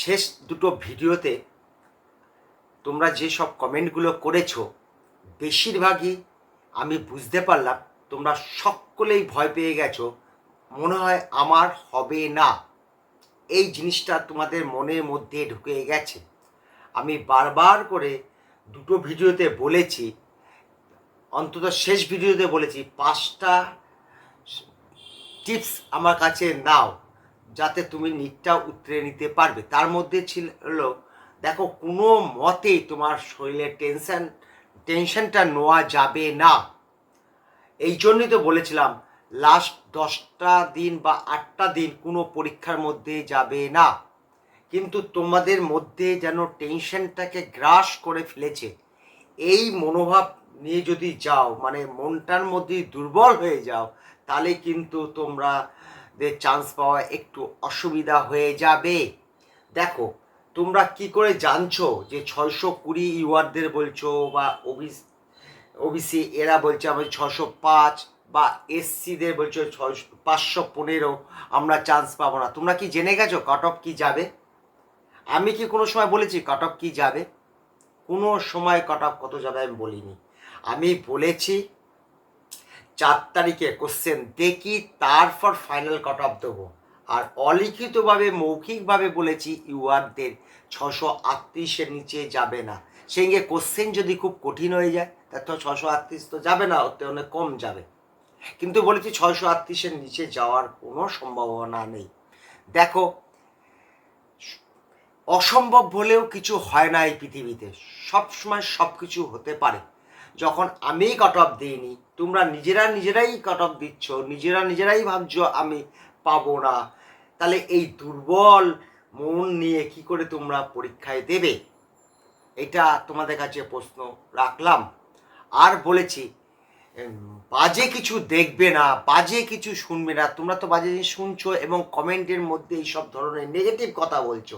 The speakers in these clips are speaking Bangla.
শেষ দুটো ভিডিওতে তোমরা যে সব কমেন্টগুলো করেছ, বেশিরভাগই আমি বুঝতে পারলাম তোমরা সকলেই ভয় পেয়ে গেছো। মনে হয় আমার হবে না। এই জিনিসটা তোমাদের মনের মধ্যে ঢুকে গেছে। আমি বারবার করে দুটো ভিডিওতে বলেছি, অন্তত শেষ ভিডিওতে বলেছি, পাঁচটা টিপস আমার কাছে নাও। যাতে তুমি নিটটা উতরে নিতে পারবে। তার মধ্যে ছিল দেখো, কোনো মতেই তোমার শরীরে টেনশন, টেনশনটা নেওয়া যাবে না। এই জন্যই তো বলেছিলাম লাস্ট দশটা দিন বা আটটা দিন কোনো পরীক্ষার মধ্যে যাবে না। কিন্তু তোমাদের মধ্যে যেন টেনশনটাকে গ্রাস করে ফেলেছে। এই মনোভাব নিয়ে যদি যাও মানে মনটার মধ্যে দুর্বল হয়ে যাও, তাহলে কিন্তু তোমরা দের চান্স পাওয়া একটু অসুবিধা হয়ে যাবে। দেখো, তোমরা কি করে জানছো যে ছয়শো কুড়ি ইউয়ারদের বলছো বা ওবিসি ওবিসি এরা বলছে আমি ছশো পাঁচ বা এসসিদের বলছো ছয়শো, পাঁচশো পনেরো, আমরা চান্স পাবো না। তোমরা কি জেনে গেছো কাট অফ কী যাবে? আমি কি কোনো সময় বলেছি কাট অফ কী যাবে? কোনো সময় কাট অফ কত যাবে আমি বলিনি। আমি বলেছি চার তারিখে কোশ্চেন দেখি, তারপর ফাইনাল কাট অফ দেবো। আর অলিখিতভাবে, মৌখিকভাবে বলেছি ইউআরদের ছশো আটত্রিশের নিচে যাবে না। সঙ্গে কোশ্চেন যদি খুব কঠিন হয়ে যায় তার তো ছশো আটত্রিশ তো যাবে না ওতে অনেক কম যাবে। কিন্তু বলেছি ছশো আটত্রিশের নিচে যাওয়ার কোনো সম্ভাবনা নেই। দেখো, অসম্ভব হলেও কিছু হয় না এই পৃথিবীতে। সব সময় সব কিছু হতে পারে। যখন আমি কাট অফ দিইনি, তোমরা নিজেরা নিজেরাই কাট অফ দিচ্ছ, নিজেরা নিজেরাই ভাবছ আমি পাবো না, তাহলে এই দুর্বল মন নিয়ে কি করে তোমরা পরীক্ষায় দেবে? এটা তোমাদের কাছে প্রশ্ন রাখলাম। আর বলেছি বাজে কিছু দেখবে না, বাজে কিছু শুনবে না। তোমরা তো বাজে জিনিস শুনছো এবং কমেন্টের মধ্যে এই সব ধরনের নেগেটিভ কথা বলছো।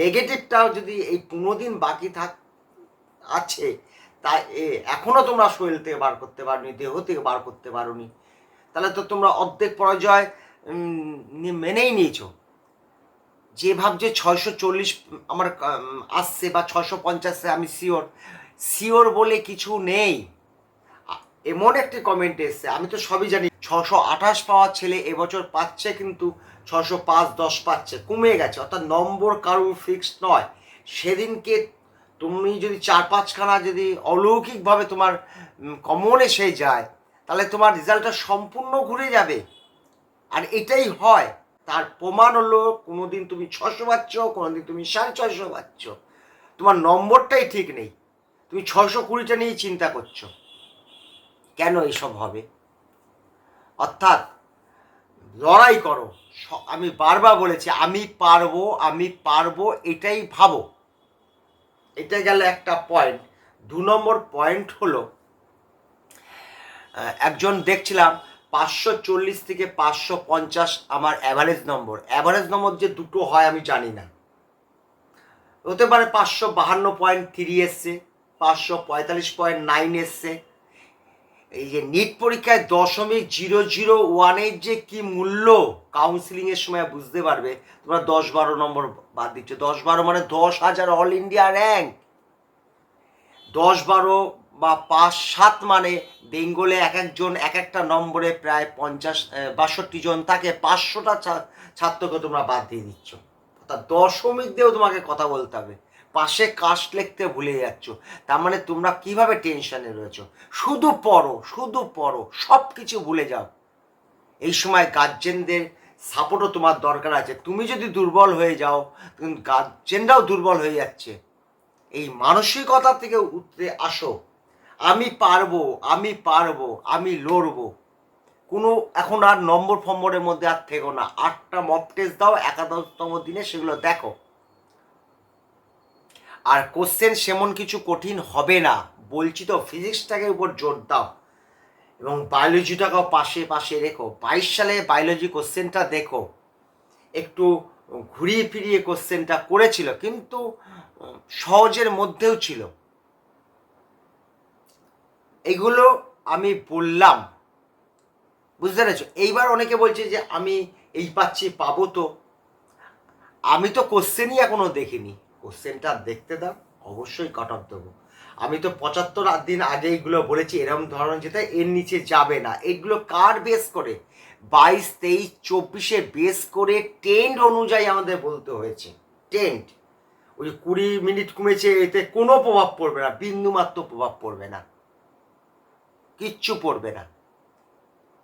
নেগেটিভটাও যদি এই পনেরো দিন বাকি থাক, আছে তা এ- এখনও তোমরা শরীর থেকে বার করতে পারোনি, দেহ থেকে বার করতে পারোনি। তাহলে তো তোমরা অর্ধেক পরাজয় মেনেই নিয়েছো। যে ভাবছে ছয়শো চল্লিশ, আমার আসছে বা ছশো পঞ্চাশে, আমি শিওর শিওর বলে কিছু নেই। এমন একটি কমেন্ট এসছে, আমি তো সবই জানি। ছশো আঠাশ পাওয়ার ছেলে এবছর পাচ্ছে কিন্তু ছশো পাঁচ, দশ পাচ্ছে, কমে গেছে। অর্থাৎ নম্বর কারুর ফিক্সড নয়। সেদিনকে তুমি যদি চার পাঁচখানা যদি অলৌকিকভাবে তোমার কমন এসে যায়, তাহলে তোমার রেজাল্টটা সম্পূর্ণ ঘুরে যাবে। আর এটাই হয়, তার প্রমাণ হলো কোনোদিন তুমি ছশো পাচ্ছ, কোনোদিন তুমি সাড়ে ছশো পাচ্ছ। তোমার নম্বরটাই ঠিক নেই। তুমি ছশো কুড়িটা নিয়েই চিন্তা করছ। কেন এসব হবে? অর্থাৎ লড়াই করো। আমি বারবার বলেছি, আমি পারব আমি পারব, এটাই ভাবো। এটা গেল একটা পয়েন্ট দু নম্বর পয়েন্ট হলো একজন দেখছিলাম, পাঁচশো চল্লিশ থেকে পাঁচশো পঞ্চাশ আমার অ্যাভারেজ নম্বর অ্যাভারেজ নম্বর যে দুটো হয় আমি জানি না। হতে পারে পাঁচশো বাহান্ন পয়েন্ট থ্রি এসছে, পাঁচশো পঁয়তাল্লিশ পয়েন্ট নাইন এসছে এই যে নিট পরীক্ষায় দশমিক জিরো জিরো ওয়ানের যে কি মূল্য কাউন্সিলিংয়ের সময় বুঝতে পারবে। তোমরা দশ বারো নম্বর বাদ দিচ্ছ। দশ বারো মানে দশ হাজার অল ইন্ডিয়া র্যাঙ্ক দশ বারো বা পাঁচ সাত মানে বেঙ্গলে এক একজন এক একটা নম্বরে প্রায় পঞ্চাশ বাষট্টি জন থাকে। পাঁচশোটা ছাত্রকে তোমরা বাদ দিয়ে দিচ্ছ। অর্থাৎ দশমিক দিয়েও তোমাকে কথা বলতে হবে। পাশে কাস্ট লিখতে ভুলে যাচ্ছ। তার মানে তোমরা কীভাবে টেনশনে রয়েছো? শুধু পড়ো শুধু পড়ো সব কিছু ভুলে যাও। এই সময় গার্জেনদের সাপোর্টও তোমার দরকার আছে। তুমি যদি দুর্বল হয়ে যাও গার্জেনরাও দুর্বল হয়ে যাচ্ছে। এই মানসিকতা থেকে উঠতে আসো। আমি পারব আমি পারব, আমি লড়বো। কোনো এখন আর নম্বর ফম্বরের মধ্যে আর থেকো না। আটটা মক টেস্ট দাও, একাদশতম দিনে সেগুলো দেখো। আর কোশ্চেন সেমন কিছু কঠিন হবে না। বলছি তো ফিজিক্সটাকে উপর জোর দাও। এবং বায়োলজিটাকেও পাশে পাশে রেখো। বাইশ সালে বায়োলজি কোশ্চেনটা দেখো। একটু ঘুরিয়ে ফিরিয়ে কোশ্চেনটা করেছিল, কিন্তু সহজের মধ্যেও ছিল। এগুলো আমি বললাম। বুঝতে পেরেছ? এইবার অনেকে বলছে যে, আমি এই পাচ্ছি, পাবো তো? আমি তো কোশ্চেনই এখনও দেখিনি। কোশ্চেনটা দেখতে দাও, অবশ্যই কাট অফ দেবো। আমি তো পঁচাত্তর দিন আগে এইগুলো বলেছি, এরকম ধরনের যেটা এর নিচে যাবে না। এগুলো কার বেস করে? বাইশ, তেইশ, চব্বিশে বেস করে টেন্ট অনুযায়ী আমাদের বলতে হয়েছে। টেন্ট ওই কুড়ি মিনিট কমেছে, এতে কোনো প্রভাব পড়বে না বিন্দুমাত্র প্রভাব পড়বে না। কিচ্ছু পড়বে না।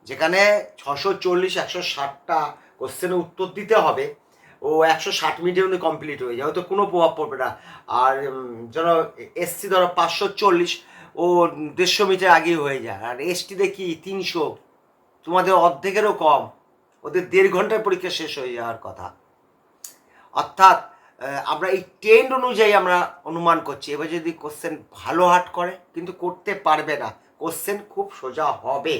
যেখানে ছশো চল্লিশ, একশো ষাটটা কোশ্চেনের উত্তর দিতে হবে। ও একশো ষাট মিনিটের মধ্যে কমপ্লিট হয়ে যায়। তো কোনো প্রভাব পড়বে না। আর যেন এসসি ধরো পাঁচশো চল্লিশ, ও দেড়শো মিটার আগেই হয়ে যায়। আর এসটি দেখি তিনশো? তোমাদের অর্ধেকেরও কম। ওদের দেড় ঘন্টায় পরীক্ষা শেষ হয়ে যাওয়ার কথা। অর্থাৎ আমরা এই ট্রেন্ড অনুযায়ী আমরা অনুমান করছি। এবার যদি কোশ্চেন ভালো হাট করে, কিন্তু করতে পারবে না কোশ্চেন খুব সোজা হবে।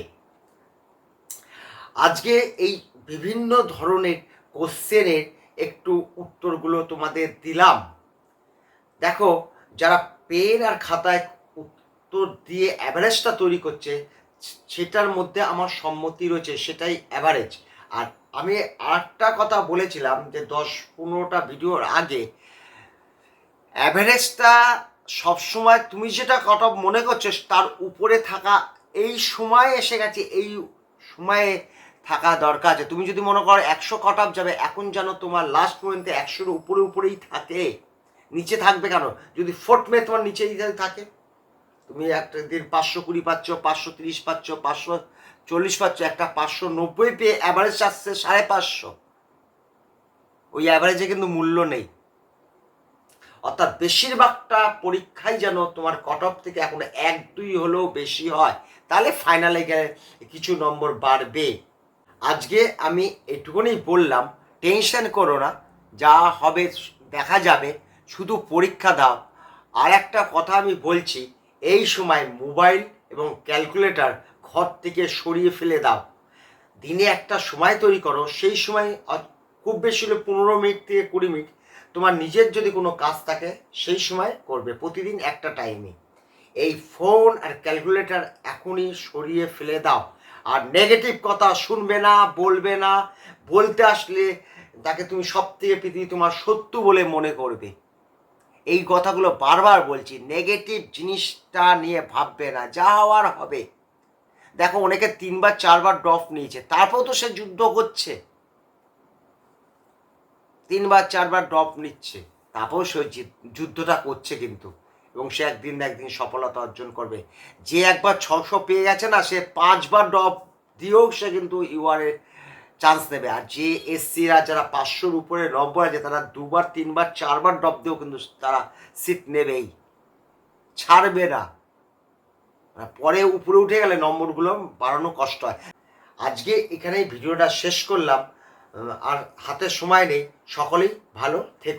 আজকে এই বিভিন্ন ধরনের কোশ্চেনের একটু উত্তরগুলো তোমাদের দিলাম। দেখো, যারা পেন আর খাতায় উত্তর দিয়ে অ্যাভারেজটা তৈরি করছে, সেটার মধ্যে আমার সম্মতি রয়েছে, সেটাই অ্যাভারেজ। আর আমি আরেকটা কথা বলেছিলাম যে দশ পনেরোটা ভিডিওর আগে, অ্যাভারেজটা সবসময় তুমি যেটা কট মনে করছ, তার উপরে থাকা এই সময় এসে গেছে, এই সময়ে থাকা দরকার আছে তুমি যদি মনে করো একশো কট যাবে, এখন যেন তোমার লাস্ট পর্যন্ত একশোর উপরে উপরেই থাকে। নিচে থাকবে কেন? যদি ফোর্থ মে তোমার নিচেই থাকে। তুমি একটা দিন পাঁচশো কুড়ি পাচ্ছ, পাঁচশো তিরিশ পাচ্ছ, পাঁচশো চল্লিশ পাচ্ছ, একটা পাঁচশো নব্বই পেয়ে অ্যাভারেজ আসছে সাড়ে পাঁচশো। ওই অ্যাভারেজে কিন্তু মূল্য নেই। অর্থাৎ বেশিরভাগটা পরীক্ষাই যেন তোমার কট অফ থেকে এখন এক দুই হলেও বেশি হয়। তাহলে ফাইনালে গেলে কিছু নম্বর বাড়বে। আজকে আমি এটুকুনি বললাম টেনশন করো না, যা হবে দেখা যাবে, শুধু পরীক্ষা দাও। আর একটা কথা আমি বলছি, এই সময় মোবাইল এবং ক্যালকুলেটর ঘর থেকে সরিয়ে ফেলে দাও। দিনে একটা সময় তৈরি করো, সেই সময় খুব বেশি হলে পনেরো মিনিট থেকে কুড়ি মিনিট তোমার নিজের যদি কোনো কাজ থাকে, সেই সময় করবে, প্রতিদিন একটা টাইমে এই ফোন আর ক্যালকুলেটর এখনই সরিয়ে ফেলে দাও। আর নেগেটিভ কথা শুনবে না, বলবে না। বলতে আসলে তাকে তুমি সব থেকে পৃথিবী তোমার সত্য বলে মনে করবে। এই কথাগুলো বারবার বলছি নেগেটিভ জিনিসটা নিয়ে ভাববে না, যা হওয়ার হবে। দেখো, অনেকে তিনবার, চারবার ড্রপ নিয়েছে তারপরেও তো সে যুদ্ধ করছে। তিনবার, চারবার ড্রপ নিচ্ছে, তারপর সে যুদ্ধটা করছে কিন্তু। এবং সে একদিন না একদিন সফলতা অর্জন করবে। যে একবার ছশো পেয়ে গেছে না, সে পাঁচবার ড্রপ দিয়েও সে কিন্তু ইউআরের চান্স নেবে। আর যে এসসিরা যারা পাঁচশোর উপরে নব্বই আছে তারা দুবার, তিনবার, চারবার ড্রপ দিয়েও কিন্তু তারা সিট নেবেই। ছাড়বে না। পরে উপরে উঠে গেলে নম্বরগুলো বাড়ানো কষ্ট হয়। আজকে এখানেই ভিডিওটা শেষ করলাম। আর হাতে সময় নেই। সকলেই ভালো থেকে।